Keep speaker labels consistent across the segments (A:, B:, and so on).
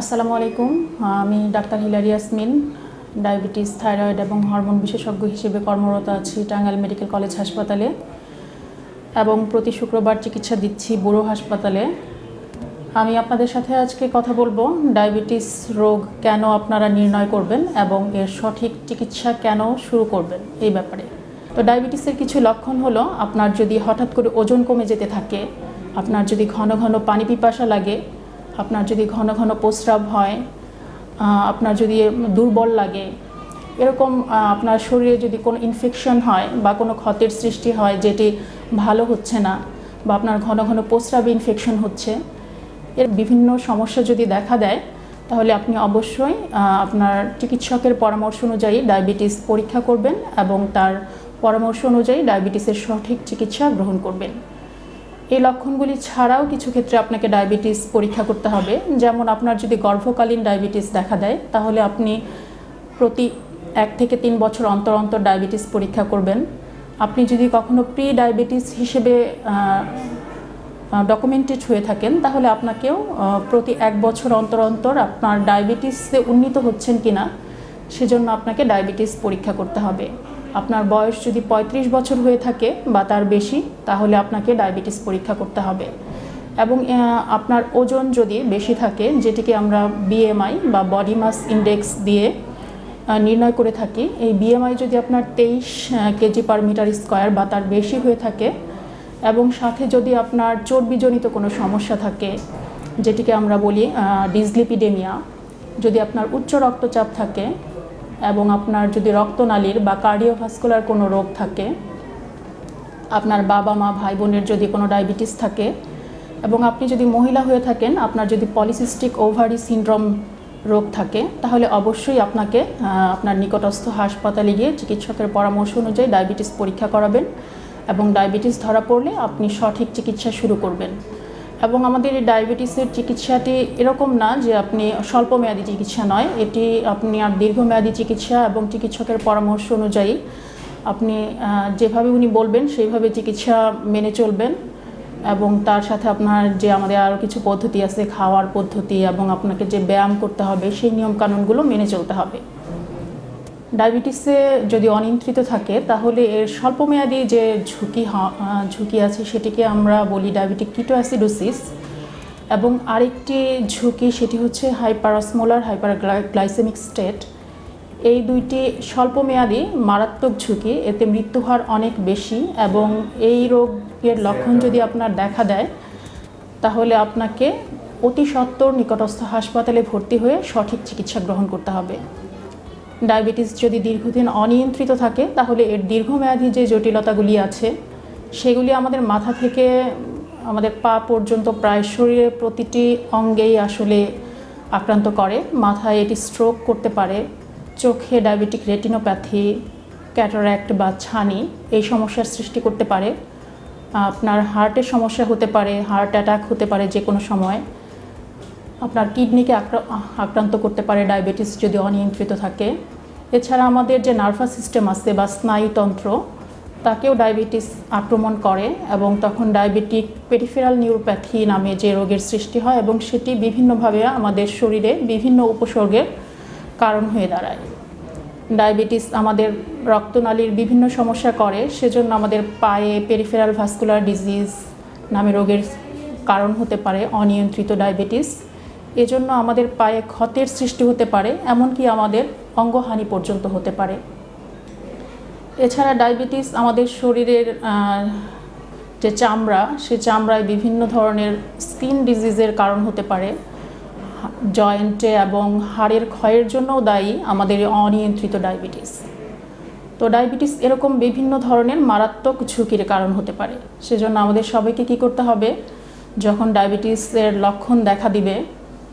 A: আসসালামু আলাইকুম। আমি doctor Hillary Yasmin, diabetes, thyroid এবং হরমোন বিশেষজ্ঞ হিসেবে কর্মরত আছি টাঙ্গাইল মেডিকেল কলেজ হাসপাতালে এবং প্রতি শুক্রবার চিকিৎসা দিচ্ছি বুড়ো হাসপাতালে। আমি আপনাদের সাথে আজকে কথা বলব, ডায়াবেটিস রোগ কেন আপনারা নির্ণয় করবেন এবং এর সঠিক চিকিৎসা কেন শুরু করবেন এই ব্যাপারে। তো ডায়াবেটিসের কিছু লক্ষণ হলো, আপনার যদি হঠাৎ করে ওজন কমে যেতে থাকে, আপনার যদি ঘন ঘন পানি পিপাসা লাগে আপনার যদি ঘন ঘন প্রস্রাব হয় আপনার যদি দুর্বল লাগে, এরকম আপনার শরীরে যদি কোনো ইনফেকশন হয় বা কোনো ক্ষতের সৃষ্টি হয় যেটি ভালো হচ্ছে না বা আপনার ঘন ঘন প্রস্রাবে ইনফেকশন হচ্ছে, এর বিভিন্ন সমস্যা যদি দেখা দেয়, তাহলে আপনি অবশ্যই আপনার চিকিৎসকের পরামর্শ অনুযায়ী ডায়াবেটিস পরীক্ষা করবেন এবং তার পরামর্শ অনুযায়ী ডায়াবেটিসের সঠিক চিকিৎসা গ্রহণ করবেন। এই লক্ষণগুলি ছাড়াও কিছু ক্ষেত্রে আপনাকে ডায়াবেটিস পরীক্ষা করতে হবে। যেমন আপনার যদি গর্ভকালীন ডায়াবেটিস দেখা দেয়, তাহলে আপনি প্রতি এক থেকে তিন বছর অন্তর অন্তর ডায়াবেটিস পরীক্ষা করবেন। আপনি যদি কখনো প্রি ডায়াবেটিস হিসেবে ডকুমেন্টেড হয়ে থাকেন, তাহলে আপনাকেও প্রতি এক বছর অন্তর অন্তর আপনার ডায়াবেটিসে উন্নীত হচ্ছেন কিনা, সেজন্য আপনাকে ডায়াবেটিস পরীক্ষা করতে হবে। আপনার বয়স যদি পঁয়ত্রিশ বছর হয়ে থাকে বা তার বেশি, তাহলে আপনাকে ডায়াবেটিস পরীক্ষা করতে হবে। এবং আপনার ওজন যদি বেশি থাকে, যেটিকে আমরা বিএমআই বা বডি মাস ইন্ডেক্স দিয়ে নির্ণয় করে থাকি, এই বিএমআই যদি আপনার তেইশ কেজি পার মিটার স্কোয়ার বা তার বেশি হয়ে থাকে, এবং সাথে যদি আপনার চর্বিজনিত কোনো সমস্যা থাকে, যেটিকে আমরা বলি ডিসলিপিডেমিয়া যদি আপনার উচ্চ রক্তচাপ থাকে এবং আপনার যদি রক্তনালীর বা কার্ডিওভাস্কুলার কোনো রোগ থাকে, আপনার বাবা মা, ভাই বোনের যদি কোনো ডায়াবেটিস থাকে, এবং আপনি যদি মহিলা হয়ে থাকেন, আপনার যদি পলিসিস্টিক ওভারি সিনড্রোম রোগ থাকে, তাহলে অবশ্যই আপনাকে আপনার নিকটস্থ হাসপাতালে গিয়ে চিকিৎসকের পরামর্শ অনুযায়ী ডায়াবেটিস পরীক্ষা করাবেন এবং ডায়াবেটিস ধরা পড়লে আপনি সঠিক চিকিৎসা শুরু করবেন। এবং আমাদের ডায়াবেটিসের চিকিৎসাটি এরকম না যে আপনি স্বল্পমেয়াদী চিকিৎসা নয়। এটি আপনি আর দীর্ঘমেয়াদী চিকিৎসা এবং চিকিৎসকের পরামর্শ অনুযায়ী আপনি যেভাবে উনি বলবেন সেইভাবে চিকিৎসা মেনে চলবেন এবং তার সাথে আপনার যে আমাদের আরও কিছু পদ্ধতি আছে, খাওয়ার পদ্ধতি এবং আপনাকে যে ব্যায়াম করতে হবে সেই নিয়মকানুনগুলো মেনে চলতে হবে। ডায়াবেটিসে যদি অনিয়ন্ত্রিত থাকে তাহলে এর স্বল্পমেয়াদী যে ঝুঁকি হ- ঝুঁকি আছে সেটিকে আমরা বলি ডায়াবেটিক কিটোঅ্যাসিডোসিস এবং আরেকটি ঝুঁকি সেটি হচ্ছে হাইপারসমোলার হাইপার গ্লাইসেমিক স্টেট এই দুইটি স্বল্পমেয়াদী মারাত্মক ঝুঁকি এতে মৃত্যু হার অনেক বেশি এবং এই রোগের লক্ষণ যদি আপনার দেখা দেয় তাহলে আপনাকে অতি সত্বর নিকটস্থ হাসপাতালে ভর্তি হয়ে সঠিক চিকিৎসা গ্রহণ করতে হবে। ডায়াবেটিস যদি দীর্ঘদিন অনিয়ন্ত্রিত থাকে, তাহলে এর দীর্ঘমেয়াদী যে জটিলতাগুলি আছে, সেগুলি আমাদের মাথা থেকে, আমাদের পা পর্যন্ত প্রায় শরীরের প্রতিটি অঙ্গেই আসলে আক্রান্ত করে। মাথায় এটি স্ট্রোক করতে পারে, চোখে ডায়াবেটিক রেটিনোপ্যাথি ক্যাটারাক্ট বা ছানি এই সমস্যার সৃষ্টি করতে পারে। আপনার হার্টের সমস্যা হতে পারে হার্ট অ্যাটাক হতে পারে যে কোনো সময়। আপনার কিডনিকে আক্রা- আক্রান্ত করতে পারে, ডায়াবেটিস যদি অনিয়ন্ত্রিত থাকে। এছাড়া আমাদের যে নার্ভাস সিস্টেম আছে বা স্নায়ুতন্ত্র, তাকেও ডায়াবেটিস আক্রমণ করে এবং তখন ডায়াবেটিক পেরিফেরাল নিউরোপ্যাথি নামে যে রোগের সৃষ্টি হয় এবং সেটি বিভিন্নভাবে আমাদের শরীরে বিভিন্ন উপসর্গের কারণ হয়ে দাঁড়ায়। ডায়াবেটিস আমাদের রক্তনালীর বিভিন্ন সমস্যা করে, সেজন্য আমাদের পায়ে পেরিফেরাল ভাস্কুলার ডিজিজ নামে রোগের কারণ হতে পারে অনিয়ন্ত্রিত ডায়াবেটিস। এজন্য আমাদের পায়ে ক্ষতের সৃষ্টি হতে পারে, এমনকি আমাদের অঙ্গহানি পর্যন্ত হতে পারে। এছাড়া ডায়াবেটিস আমাদের শরীরের যে চামড়া সে চামড়ায় বিভিন্ন ধরনের স্কিন ডিজিজের কারণ হতে পারে। জয়েন্টে এবং হাড়ের ক্ষয়ের জন্যও দায়ী আমাদের অনিয়ন্ত্রিত ডায়াবেটিস। তো ডায়াবেটিস এরকম বিভিন্ন ধরনের মারাত্মক ঝুঁকির কারণ হতে পারে। সেজন্য আমাদের সবাইকে কী করতে হবে? যখন ডায়াবেটিসের লক্ষণ দেখা দিবে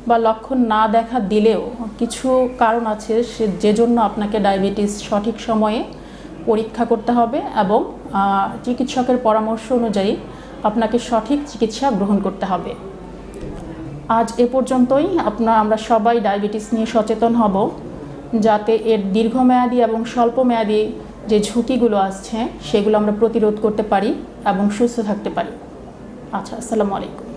A: বা লক্ষণ না দেখা দিলেও কিছু কারণ আছে সে যে জন্য আপনাকে ডায়াবেটিস সঠিক সময়ে পরীক্ষা করতে হবে এবং চিকিৎসকের পরামর্শ অনুযায়ী আপনাকে সঠিক চিকিৎসা গ্রহণ করতে হবে। আজ এ পর্যন্তই। আপনার আমরা সবাই ডায়াবেটিস নিয়ে সচেতন হব যাতে এর দীর্ঘমেয়াদী এবং স্বল্পমেয়াদী যে ঝুঁকিগুলো আসছে সেগুলো আমরা প্রতিরোধ করতে পারি এবং সুস্থ থাকতে পারি। আচ্ছা আসসালামু আলাইকুম।